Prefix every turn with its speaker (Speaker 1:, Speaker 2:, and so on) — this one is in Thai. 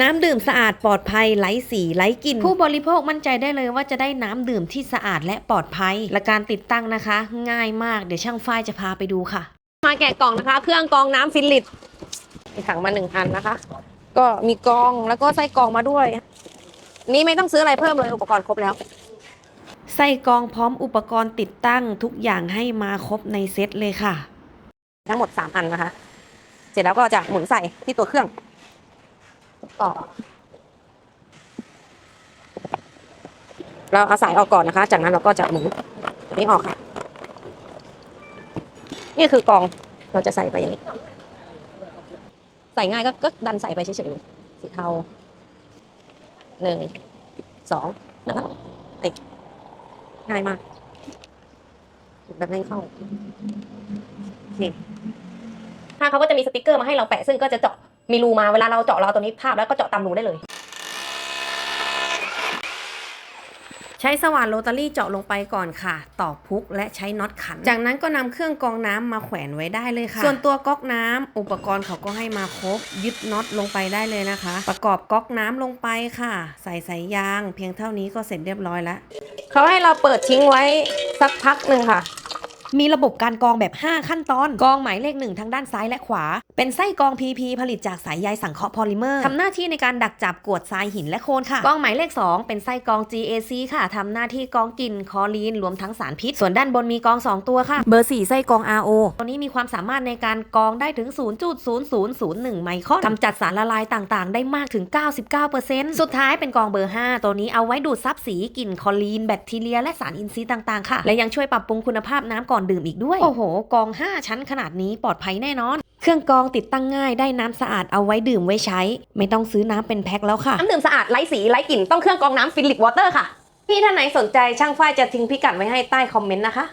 Speaker 1: น้ำดื่มสะอาดปลอดภัยไร้สีไร้กลิ่นผู้บริโภคมั่นใจได้เลยว่าจะได้น้ำดื่มที่สะอาดและปลอดภัย และการติดตั้งนะคะ ง่ายมากเดี๋ยวช่างฝ้ายจะพาไปดูค่ะ
Speaker 2: มาแกะกล่องนะคะ เครื่องกรองน้ำฟิลิปมีถังมาหนึ่งอันนะคะ ก็มีกรองแล้วก็ใส่กรองมาด้วย นี่ไม่ต้องซื้ออะไรเพิ่มเลยอุปกรณ์ครบแล้ว
Speaker 1: ใส่กรองพร้อมอุปกรณ์ติดตั้งทุกอย่างให้มาครบในเซตเลยค่ะ
Speaker 2: ทั้งหมดสามอันนะคะ เสร็จแล้วก็จะหมุนใส่ที่ตัวเครื่อง ต่อเราเอาสายออกก่อนนะคะ จากนั้นเราก็จะหมุนตัวนี้ออกค่ะ นี่คือกอง เราจะใส่ไปอย่างนี้ ใส่ง่ายก็ก็ดันใส่ไปเฉยๆ สีเทาหนึ่ง สองนะคะติดง่ายมากแบบนี้เข้าโอเคถ้าเขาก็จะมีสติกเกอร์มาให้เราแปะซึ่งก็จะเจาะ มีรูมาเวลาเราเจาะเราเอาตัวนี้ภาพแล้วก็เจาะตามรูได้เลย
Speaker 1: ใช้สว่านโรตารี่เจาะลงไปก่อนค่ะต่อพุกและใช้น็อตขัน จากนั้นก็นำเครื่องกรองน้ำมาแขวนไว้ได้เลยค่ะ ส่วนตัวก๊อกน้ำอุปกรณ์เขาก็ให้มาครบ ยึดน็อตลงไปได้เลยนะคะ ประกอบก๊อกน้ำลงไปค่ะ ใส่สายยาง เพียงเท่านี้ก็เสร็จเรียบร้อยแล้ว
Speaker 2: เขาให้เราเปิดทิ้งไว้สักพักหนึ่งค่ะ
Speaker 1: มีระบบการกรองแบบ 5 ขั้นตอนกรองหมายเลขหนึ่งทางด้านซ้ายและขวา เป็นไส้กรอง PP ผลิตจากสายใยสังเคราะห์พอลิเมอร์ทำหน้าที่ในการดักจับกวดทรายหินและโคลนค่ะกรองหมายเลข 2 เป็นไส้กรอง GAC ค่ะทำหน้าที่กรองกลิ่นคลอรีนรวมทั้งสารพิษ ส่วนด้านบนมีกรอง 2 ตัวค่ะ เบอร์ 4 ไส้กรอง RO ตัวนี้มีความสามารถในการกรองได้ถึง 0.0001 ไมครอนกำจัดสารละลายต่างๆ ได้มากถึง 99%สุดท้ายเป็นกรองเบอร์ 5 ตัวนี้เอาไว้ดูดซับสีกลิ่นคลอรีนแบคทีเรีย และสารอินทรีย์ต่างๆค่ะ และยังช่วยปรับปรุงคุณภาพน้ำก่อนดื่มอีกด้วย โอ้โหกรอง 5 ชั้นขนาดนี้ปลอดภัยแน่นอน เครื่องกรองติดตั้งง่ายได้น้ำสะอาดเอาไว้ดื่มไว้ใช้ ไม่ต้องซื้อน้ำเป็นแพ็คแล้วค่ะ
Speaker 2: น้ำดื่มสะอาดไร้สีไร้กลิ่นต้องเครื่องกรองน้ำฟิลิปวอเตอร์ค่ะ พี่ท่านไหนสนใจช่างฝ้ายจะทิ้งพิกัดไว้ให้ใต้คอมเมนต์นะคะ